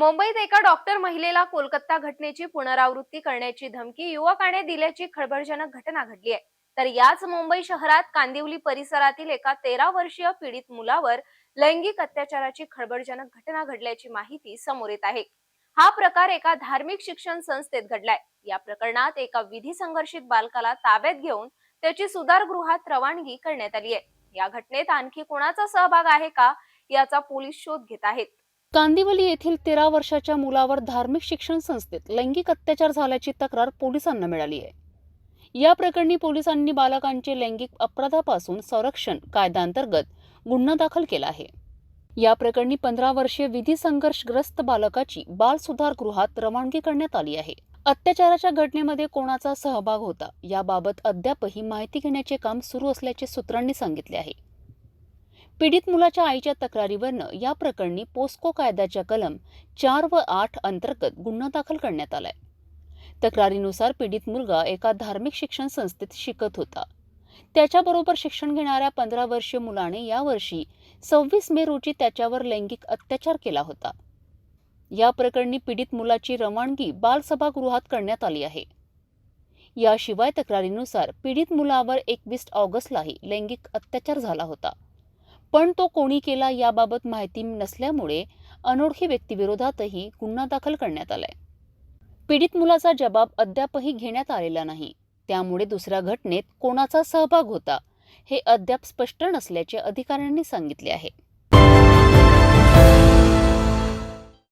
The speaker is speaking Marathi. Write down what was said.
मुंबईत एका डॉक्टर महिलेला कोलकाता घटनेची पुनरावृत्ती करण्याची धमकी युवकाने दिल्याची खळबळजनक घटना घडली आहे. तर याच मुंबई शहरात कांदिवली परिसरातील एका तेरा वर्षीय पीडित मुलावर लैंगिक अत्याचाराची खळबळजनक घटना घडल्याची माहिती समोर येत आहे. हा प्रकार एका धार्मिक शिक्षण संस्थेत घडलाय. या प्रकरणात एका विधी संघर्षित बालकाला ताब्यात घेऊन त्याची सुधारगृहात रवानगी करण्यात आली आहे. या घटनेत आणखी कोणाचा सहभाग आहे का याचा पोलीस शोध घेत आहेत. कांदिवली येथील तेरा वर्षाच्या मुलावर धार्मिक शिक्षण संस्थेत लैंगिक अत्याचार झाल्याची तक्रार पोलिसांना मिळाली आहे. या प्रकरणी पोलिसांनी बालकांचे लैंगिक अपराधापासून संरक्षण कायद्याअंतर्गत गुन्हा दाखल केला आहे. या प्रकरणी पंधरा वर्षीय विधी संघर्षग्रस्त बालकाची बाल सुधार गृहात रवानगी करण्यात आली आहे. अत्याचाराच्या घटनेमध्ये कोणाचा सहभाग होता याबाबत अद्यापही माहिती घेण्याचे काम सुरू असल्याचे सूत्रांनी सांगितले आहे. पीडित मुलाच्या आईच्या तक्रारीवरनं या प्रकरणी पोस्को कायद्याच्या कलम चार व आठ अंतर्गत गुन्हा दाखल करण्यात आलाय. तक्रारीनुसार पीडित मुलगा एका धार्मिक शिक्षण संस्थेत शिकत होता. त्याच्याबरोबर शिक्षण घेणाऱ्या पंधरा वर्षीय मुलाने यावर्षी सव्वीस मे रोजी त्याच्यावर लैंगिक अत्याचार केला होता. या प्रकरणी पीडित मुलाची रवानगी बालसभागृहात करण्यात आली आहे. याशिवाय तक्रारीनुसार पीडित मुलावर एकवीस ऑगस्टलाही लैंगिक अत्याचार झाला होता. पण तो कोणी केला याबाबत माहिती नसल्यामुळे अनोळखी व्यक्तीविरोधातही गुन्हा दाखल करण्यात आलाय. पीडित मुलाचा जबाब अद्यापही घेण्यात आलेला नाही. त्यामुळे दुसऱ्या घटनेत कोणाचा सहभाग होता हे अद्याप स्पष्ट नसल्याचे अधिकाऱ्यांनी सांगितले आहे.